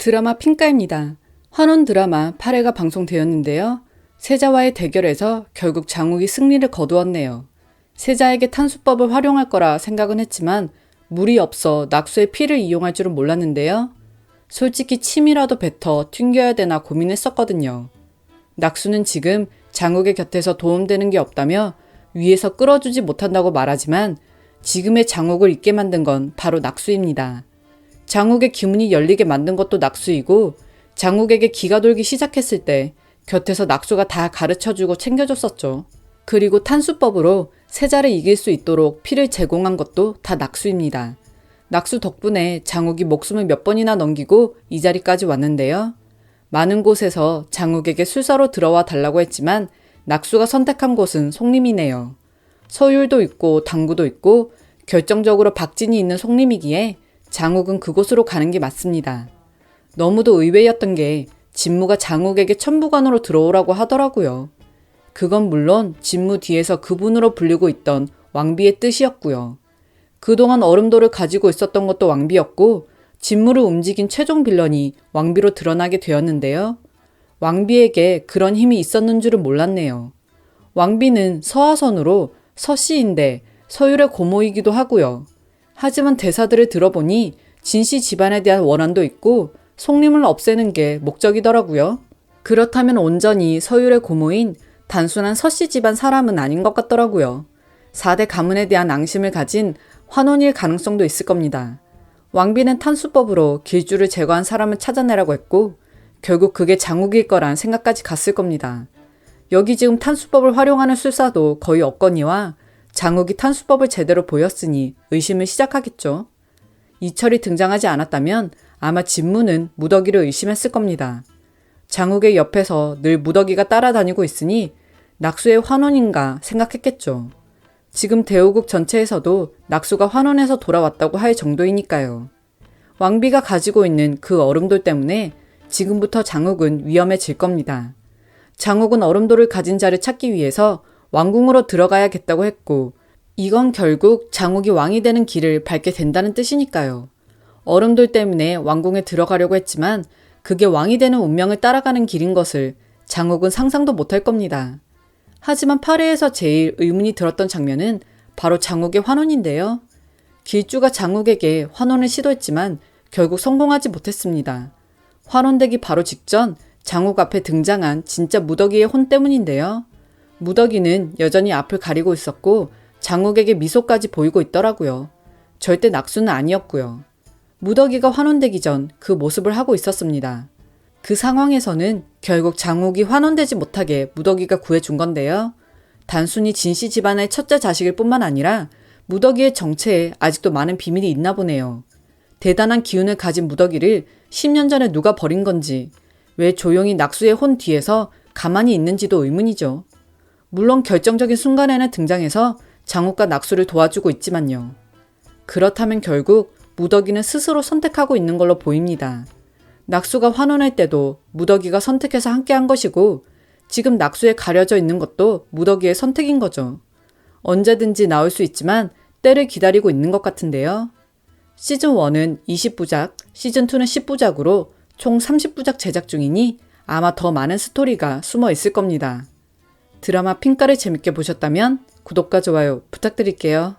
드라마 핑가입니다. 환원 드라마 8회가 방송되었는데요. 세자와의 대결에서 결국 장욱이 승리를 거두었네요. 세자에게 탄수법을 활용할 거라 생각은 했지만 물이 없어 낙수의 피를 이용할 줄은 몰랐는데요. 솔직히 침이라도 뱉어 튕겨야 되나 고민했었거든요. 낙수는 지금 장욱의 곁에서 도움되는 게 없다며 위에서 끌어주지 못한다고 말하지만 지금의 장욱을 있게 만든 건 바로 낙수입니다. 장욱의 기문이 열리게 만든 것도 낙수이고 장욱에게 기가 돌기 시작했을 때 곁에서 낙수가 다 가르쳐주고 챙겨줬었죠. 그리고 탄수법으로 세자를 이길 수 있도록 피를 제공한 것도 다 낙수입니다. 낙수 덕분에 장욱이 목숨을 몇 번이나 넘기고 이 자리까지 왔는데요. 많은 곳에서 장욱에게 술사로 들어와 달라고 했지만 낙수가 선택한 곳은 송림이네요. 서율도 있고 당구도 있고 결정적으로 박진이 있는 송림이기에 장욱은 그곳으로 가는 게 맞습니다. 너무도 의외였던 게 진무가 장욱에게 천부관으로 들어오라고 하더라고요. 그건 물론 진무 뒤에서 그분으로 불리고 있던 왕비의 뜻이었고요. 그동안 얼음돌을 가지고 있었던 것도 왕비였고 진무를 움직인 최종 빌런이 왕비로 드러나게 되었는데요. 왕비에게 그런 힘이 있었는 줄은 몰랐네요. 왕비는 서하선으로 서씨인데 서율의 고모이기도 하고요. 하지만 대사들을 들어보니 진씨 집안에 대한 원한도 있고 속림을 없애는 게 목적이더라고요. 그렇다면 온전히 서율의 고모인 단순한 서씨 집안 사람은 아닌 것 같더라고요. 4대 가문에 대한 앙심을 가진 환원일 가능성도 있을 겁니다. 왕비는 탄수법으로 길주를 제거한 사람을 찾아내라고 했고 결국 그게 장욱일 거란 생각까지 갔을 겁니다. 여기 지금 탄수법을 활용하는 술사도 거의 없거니와 장욱이 탄수법을 제대로 보였으니 의심을 시작하겠죠. 이철이 등장하지 않았다면 아마 진무는 무더기를 의심했을 겁니다. 장욱의 옆에서 늘 무더기가 따라다니고 있으니 낙수의 환원인가 생각했겠죠. 지금 대우국 전체에서도 낙수가 환원에서 돌아왔다고 할 정도이니까요. 왕비가 가지고 있는 그 얼음돌 때문에 지금부터 장욱은 위험해질 겁니다. 장욱은 얼음돌을 가진 자를 찾기 위해서 왕궁으로 들어가야겠다고 했고, 이건 결국 장욱이 왕이 되는 길을 밟게 된다는 뜻이니까요. 얼음돌 때문에 왕궁에 들어가려고 했지만 그게 왕이 되는 운명을 따라가는 길인 것을 장욱은 상상도 못할 겁니다. 하지만 8회에서 제일 의문이 들었던 장면은 바로 장욱의 환원인데요. 길주가 장욱에게 환원을 시도했지만 결국 성공하지 못했습니다. 환원되기 바로 직전 장욱 앞에 등장한 진짜 무더기의 혼 때문인데요. 무더기는 여전히 앞을 가리고 있었고 장욱에게 미소까지 보이고 있더라고요. 절대 낙수는 아니었고요. 무더기가 환원되기 전 그 모습을 하고 있었습니다. 그 상황에서는 결국 장욱이 환원되지 못하게 무더기가 구해준 건데요. 단순히 진씨 집안의 첫째 자식일 뿐만 아니라 무더기의 정체에 아직도 많은 비밀이 있나 보네요. 대단한 기운을 가진 무더기를 10년 전에 누가 버린 건지, 왜 조용히 낙수의 혼 뒤에서 가만히 있는지도 의문이죠. 물론 결정적인 순간에는 등장해서 장욱과 낙수를 도와주고 있지만요. 그렇다면 결국 무더기는 스스로 선택하고 있는 걸로 보입니다. 낙수가 환원할 때도 무더기가 선택해서 함께 한 것이고 지금 낙수에 가려져 있는 것도 무더기의 선택인 거죠. 언제든지 나올 수 있지만 때를 기다리고 있는 것 같은데요. 시즌 1은 20부작, 시즌 2는 10부작으로 총 30부작 제작 중이니 아마 더 많은 스토리가 숨어 있을 겁니다. 드라마 핑가를 재밌게 보셨다면 구독과 좋아요 부탁드릴게요.